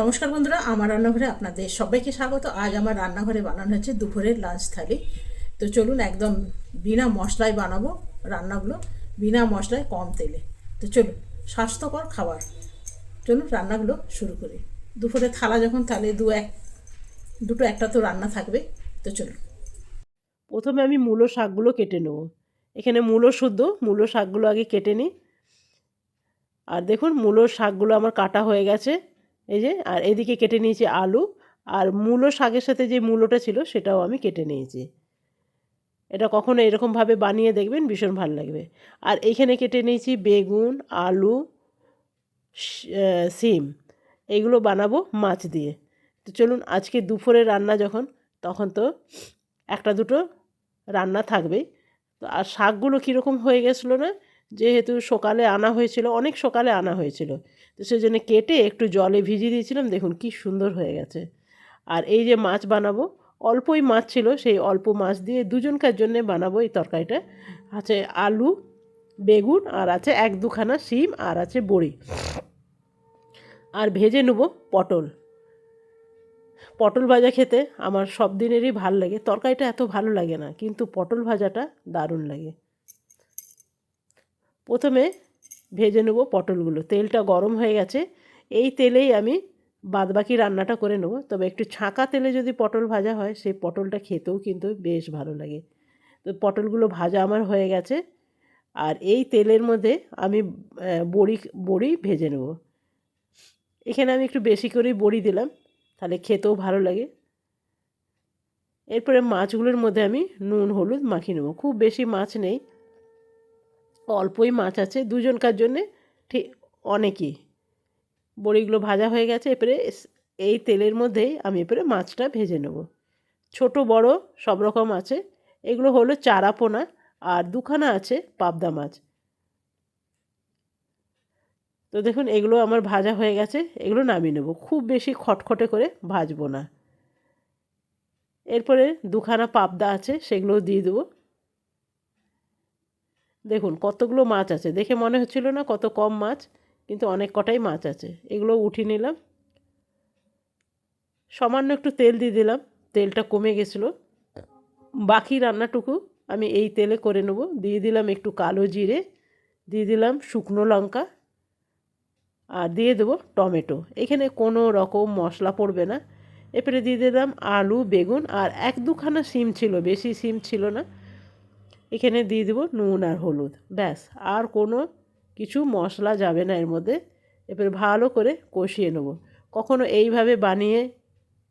নমস্কার বন্ধুরা, আমার রান্নাঘরে আপনাদের সবাইকে স্বাগত। আজ আমার রান্নাঘরে বানানো হচ্ছে দুপুরের লাঞ্চ থালি। তো চলুন একদম বিনা মশলায় বানাবো রান্নাগুলো, বিনা মশলায় কম তেলে। তো চলুন, স্বাস্থ্যকর খাবার। চলুন রান্নাগুলো শুরু করি। দুপুরে থালা যখন, তাহলে দু এক, দুটো একটা তো রান্না থাকবে। তো চলুন। প্রথমে আমি মূলো শাকগুলো কেটে নেব। এখানে মূলো শুদ্ধ, মূলো শাকগুলো আগে কেটে নিই। আর দেখুন, মূলো শাকগুলো আমার কাটা হয়ে গেছে। এই যে, আর এদিকে কেটে নিয়েছি আলু, আর মূলো শাকের সাথে যে মূলোটা ছিল সেটাও আমি কেটে নিয়েছি। এটা কখনো এরকমভাবে বানিয়ে দেখবেন, ভীষণ ভালো লাগবে। আর এইখানে কেটে নিয়েছি বেগুন, আলু সিম। এইগুলো বানাবো মাছ দিয়ে। তো চলুন, আজকে দুপুরে রান্না যখন, তখন তো একটা দুটো রান্না থাকবেই। তো আর শাকগুলো কীরকম হয়ে গেছিল না যেহেতু সকালে আনা হয়েছিল, অনেক সকালে আনা হয়েছিল। তো সেই জন্য কেটে একটু জলে ভিজিয়ে দিয়েছিলাম, দেখুন কি সুন্দর হয়ে গেছে। আর এই যে মাছ বানাবো, অল্পই মাছ ছিল, সেই অল্প মাছ দিয়ে দুজনকার জন্যে বানাবো এই তরকারিটা। আছে আলু, বেগুন, আর আছে এক দুখানা শিম, আর আছে বড়ি। আর ভেজে নেব পটল। পটল ভাজা খেতে আমার সব দিনেরই ভালো লাগে। তরকারিটা এত ভালো লাগে না, কিন্তু পটল ভাজাটা দারুণ লাগে। প্রথমে ভেজে নেব পটলগুলো। তেলটা গরম হয়ে গেছে। এই তেলেই আমি বাদবাকি রান্নাটা করে নেব। তবে একটু ছাঁকা তেলে যদি পটল ভাজা হয় সেই পটলটা খেতেও কিন্তু বেশ ভালো লাগে। তো পটলগুলো ভাজা আমার হয়ে গেছে। আর এই তেলের মধ্যে আমি বড়ি বড়ি ভেজে নেব। এখানে আমি একটু বেশি করেই বড়ি দিলাম, তাহলে খেতেও ভালো লাগে। এরপরে মাছগুলোর মধ্যে আমি নুন, হলুদ মাখিয়ে নেব। খুব বেশি মাছ নেই অল্পই মাছ আছে, দুজনকার জন্যে ঠিক অনেকই। বড়িগুলো ভাজা হয়ে গেছে, এরপরে এই তেলের মধ্যেই আমি এরপরে মাছটা ভেজে নেব। ছোট, বড় সব রকম আছে, এগুলো হলো চারা পোনা আর দুখানা আছে পাবদা মাছ। তো দেখুন, এগুলো আমার ভাজা হয়ে গেছে, এগুলো নামিয়ে নেব, খুব বেশি খটখটে করে ভাজবো না। এরপরে দুখানা পাবদা আছে, সেগুলোও দিয়ে দেবো। দেখুন, কতগুলো মাছ আছে। দেখে মনে হচ্ছিল না কত কম মাছ, কিন্তু অনেক কটাই মাছ আছে। এগুলো উঠিয়ে নিলাম। সামান্য একটু তেল দিয়ে দিলাম। তেলটা কমে গেছিল। বাকি রান্নাটুকু আমি এই তেলে করে নেব। দিয়ে দিলাম একটু কালো জিরে, দিয়ে দিলাম শুকনো লঙ্কা, আর দিয়ে দেবো টমেটো। এখানে কোনো রকম মশলা পড়বে না। এরপরে দিয়ে দিলাম আলু, বেগুন, আর এক দুখানা সিম ছিল, বেশি সিম ছিল না। এখানে দিয়ে দেবো নুন আর হলুদ। ব্যাস, আর কোনো কিছু মশলা যাবে না এর মধ্যে। এরপরে ভালো করে কষিয়ে নেব। কখনো এইভাবে বানিয়ে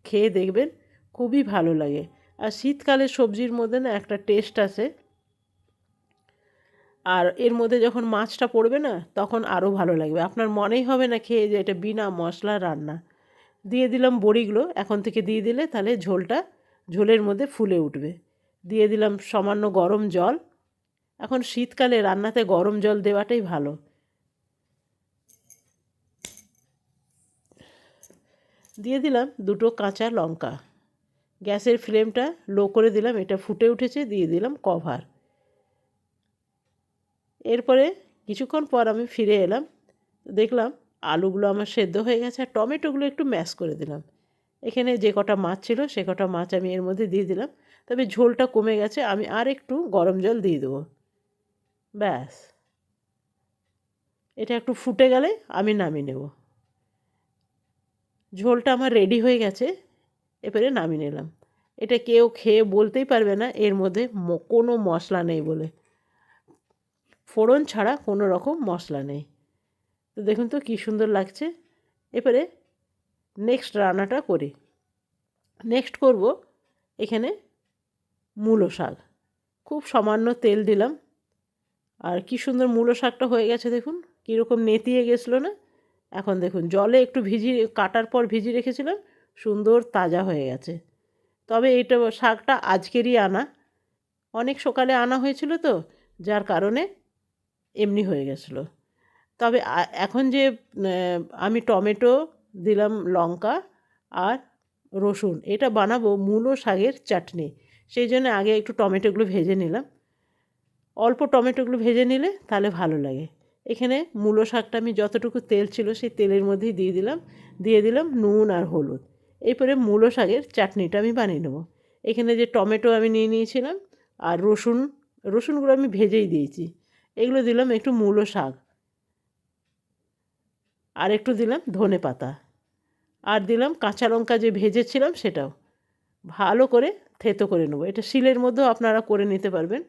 খেয়ে দেখবেন খুবই ভালো লাগে। আর শীতকালের সবজির মধ্যে না একটা টেস্ট আছে। আর এর মধ্যে যখন মাছটা পড়বে না, তখন আরও ভালো লাগবে। আপনার মনেই হবে না খেয়ে যে এটা বিনা মশলা রান্না। দিয়ে দিলাম বড়িগুলো। এখন থেকে দিয়ে দিলে তাহলে ঝোলটা ঝোলের মধ্যে ফুলে উঠবে। দিয়ে দিলাম সামান্য গরম জল। এখন শীতকালে রান্নাতে গরম জল দেওয়াটাই ভালো। দিয়ে দিলাম দুটো কাঁচা লঙ্কা। গ্যাসের ফ্লেমটা লো করে দিলাম, এটা ফুটে উঠেছে, দিয়ে দিলাম কভার। এরপরে কিছুক্ষণ পর আমি ফিরে এলাম, দেখলাম আলুগুলো আমার সেদ্ধ হয়ে গেছে, আর টমেটোগুলো একটু ম্যাশ করে দিলাম। এখানে যে কটা মাছ ছিল, সে কটা মাছ আমি এর মধ্যে দিয়ে দিলাম। তবে ঝোলটা কমে গেছে, আমি আর একটু গরম জল দিয়ে দেবো। ব্যাস। এটা একটু ফুটে গেলে আমি নামিয়ে নেব। ঝোলটা আমার রেডি হয়ে গেছে, এবারে নামিয়ে নিলাম। এটা কেউ খেয়ে বলতেই পারবে না, এর মধ্যে কোনো মশলা নেই বলে। ফোড়ন ছাড়া কোনো রকম মশলা নেই। তো দেখুন তো কী সুন্দর লাগছে। এবারে নেক্সট রান্নাটা করি। নেক্সট করব এখানে মূলো শাক। খুব সামান্য তেল দিলাম। আর কি সুন্দর মূলো শাকটা হয়ে গেছে দেখুন। কীরকম নেতিয়ে গেছিল না? এখন দেখুন, জলে একটু ভিজিয়ে কাটার পর ভিজিয়ে রেখেছিলাম, সুন্দর তাজা হয়ে গেছে। তবে এইটা শাকটা আজকেরই আনা। অনেক সকালে আনা হয়েছিল তো, যার কারণে এমনি হয়ে গেছিল। তবে এখন যে আমি টমেটো দিলাম, লঙ্কা আর রসুন, এটা বানাবো মূলো শাকের চাটনি। সেই জন্য আগে একটু টমেটোগুলো ভেজে নিলাম। অল্প টমেটোগুলো ভেজে নিলে তাহলে ভালো লাগে। এখানে মূলো শাকটা আমি যতটুকু তেল ছিল সেই তেলের মধ্যেই দিয়ে দিলাম। দিয়ে দিলাম নুন আর হলুদ। এরপরে মূলো শাকের চাটনিটা আমি বানিয়ে নেব। এখানে যে টমেটো আমি নিয়ে নিয়েছিলাম আর রসুন, রসুনগুলো আমি ভেজেই দিয়েছি। এগুলো দিলাম একটু মূলো শাক। আর একটু দিলাম ধনে পাতা। আর দিলাম কাঁচা লঙ্কা যে ভেজেছিলাম সেটাও। ভালো করে থেতো করে নেব। এটা শিলের মধ্যেও আপনারা করে নিতে পারবেন।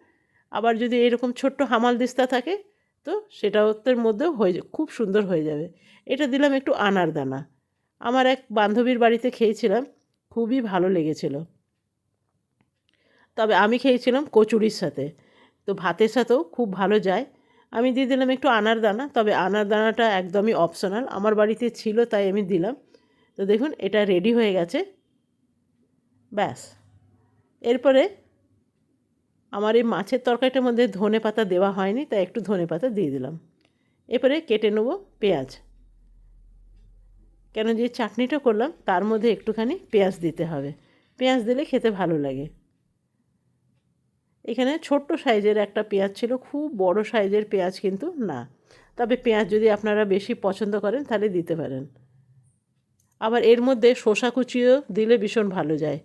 আবার যদি এরকম ছোট্ট হামাল দিস্তা থাকে, তো সেটাও ওর মধ্যেও হয়ে খুব সুন্দর হয়ে যাবে। এটা দিলাম একটু আনার দানা। আমার এক বান্ধবীর বাড়িতে খেয়েছিলাম, খুবই ভালো লেগেছিল। তবে আমি খেয়েছিলাম কচুরির সাথে। তো ভাতের সাথেও খুব ভালো যায়। আমি দিয়ে দিলাম একটু আনার দানা, তবে আনার দানাটা একদমই অপশনাল আমার বাড়িতে ছিল, তাই আমি দিলাম। তো দেখুন, এটা রেডি হয়ে গেছে। ব্যাস। এরপরে আমার এই মাছের তরকারিটার মধ্যে ধনে পাতা দেওয়া হয়নি, তাই একটু ধনে পাতা দিয়ে দিলাম। এরপরে কেটে নেব পেঁয়াজ। কেন যে চাটনিটা করলাম, তার মধ্যে একটুখানি পেঁয়াজ দিতে হবে। পেঁয়াজ দিলে খেতে ভালো লাগে। এখানে ছোট্ট সাইজের একটা পেঁয়াজ ছিল, খুব বড় সাইজের পেঁয়াজ কিন্তু না। তবে পেঁয়াজ যদি আপনারা বেশি পছন্দ করেন, তাহলে দিতে পারেন। আবার এর মধ্যে শসা কুচিও দিলে ভীষণ ভালো যায়।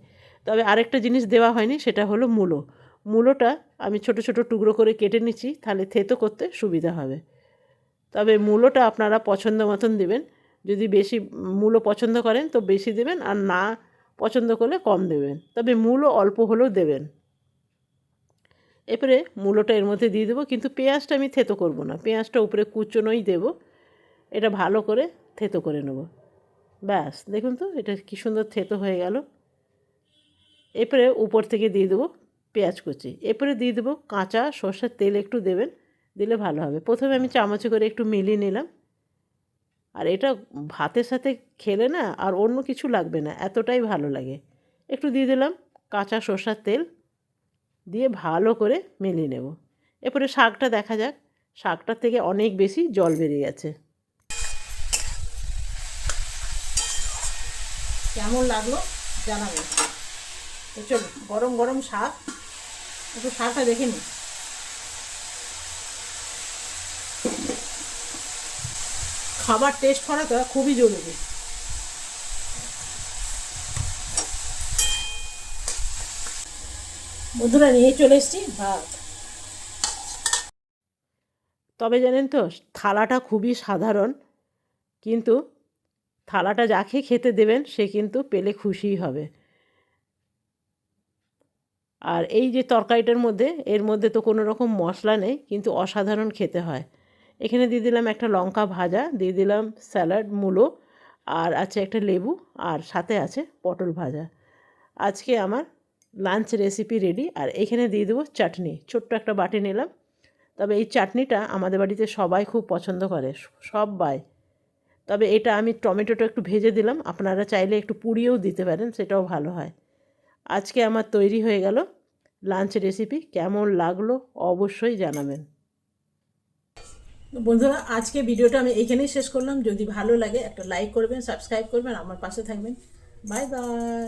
তবে আরেকটা জিনিস দেওয়া হয়নি, সেটা হলো মূলো। মূলোটা আমি ছোট ছোট টুকরো করে কেটে নিচ্ছি, তাহলে থেতো করতে সুবিধা হবে। তবে মূলোটা আপনারা পছন্দ মতন দেবেন। যদি বেশি মূলো পছন্দ করেন তো বেশি দেবেন, আর না পছন্দ করলে কম দেবেন। তবে মূলো অল্প হলেও দেবেন। এরপরে মূলোটা এর মধ্যে দিয়ে দেবো, কিন্তু পেঁয়াজটা আমি থেতো করব না। পেঁয়াজটা উপরে কুচোনোই দেব। এটা ভালো করে থেতো করে নেব। ব্যাস, দেখুন তো, এটা কী সুন্দর থেতো হয়ে গেল। এরপরে উপর থেকে দিয়ে দেবো পেঁয়াজ কুচি। এরপরে দিয়ে দেবো কাঁচা সর্ষের তেল একটু দেবেন, দিলে ভালো হবে। প্রথমে আমি চামচে করে একটু মিলিয়ে নিলাম। আর এটা ভাতের সাথে খেলে না আর অন্য কিছু লাগবে না, এতটাই ভালো লাগে। একটু দিয়ে দিলাম কাঁচা সর্ষার তেল, দিয়ে ভালো করে মিলিয়ে নেব। এরপরে শাকটা দেখা যাক, শাকটার থেকে অনেক বেশি জল বেরিয়ে গেছে। কেমন লাগল জানাবেন। তো চলো গরম গরম শাক। একটু শাকটা দেখে নিই খাবার টেস্ট করাটা খুবই জরুরি। বন্ধুরা, নিয়ে চলে এসেছি ভাত। তবে জানেন তো, থালাটা খুবই সাধারণ, কিন্তু থালাটা যাকে খেতে দেবেন, সে কিন্তু পেলে খুশিই হবে। আর এই যে তরকারিটার মধ্যে, এর মধ্যে তো কোনো রকম মশলা নেই, কিন্তু অসাধারণ খেতে হয়। এখানে দিয়ে দিলাম একটা লঙ্কা ভাজা, দিয়ে দিলাম স্যালাড, মূলো, আর আছে একটা লেবু, আর সাথে আছে পটল ভাজা। আজকে আমার লাঞ্চ রেসিপি রেডি, আর এখানে দিয়ে দেবো চাটনি। ছোট্ট একটা বাটি নিলাম। তবে এই চাটনিটা আমাদের বাড়িতে সবাই খুব পছন্দ করে, সবাই। তবে এটা আমি টমেটোটা একটু ভেজে দিলাম, আপনারা চাইলে একটু পুড়িয়েও দিতে পারেন, সেটাও ভালো হয়। আজকে আমার তৈরি হয়ে গেল লাঞ্চ রেসিপি কেমন লাগল অবশ্যই জানাবেন। বন্ধুরা, আজকে ভিডিওটা আমি এখানেই শেষ করলাম। যদি ভালো লাগে একটা লাইক করবেন সাবস্ক্রাইব করবেন, আমার পাশে থাকবেন। Bye bye